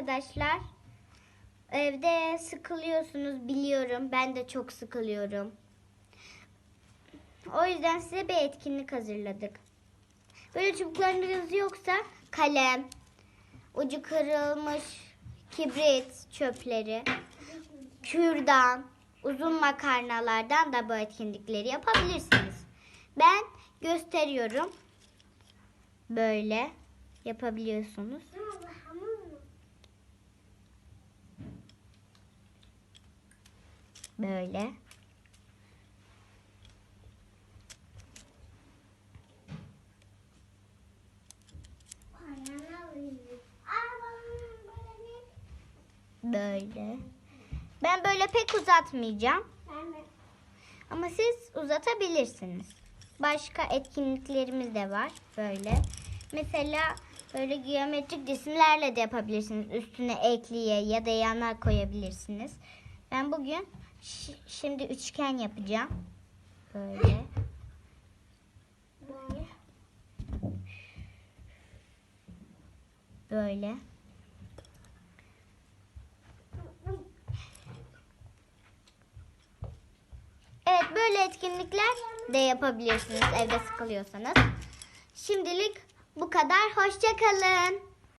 arkadaşlar. Evde sıkılıyorsunuz biliyorum. Ben de çok sıkılıyorum. O yüzden size bir etkinlik hazırladık. Böyle çubuklarınız yoksa kalem, ucu kırılmış kibrit çöpleri, kürdan, uzun makarnalardan da bu etkinlikleri yapabilirsiniz. Ben gösteriyorum. Böyle yapabiliyorsunuz. Böyle. Böyle. Ben böyle pek uzatmayacağım. Ama siz uzatabilirsiniz. Başka etkinliklerimiz de var böyle. Mesela böyle geometrik cisimlerle de yapabilirsiniz. Üstüne ekliye ya da yana koyabilirsiniz. Ben bugün şimdi üçgen yapacağım. Böyle. Böyle. Evet böyle etkinlikler de yapabilirsiniz evde sıkılıyorsanız. Şimdilik bu kadar. Hoşçakalın.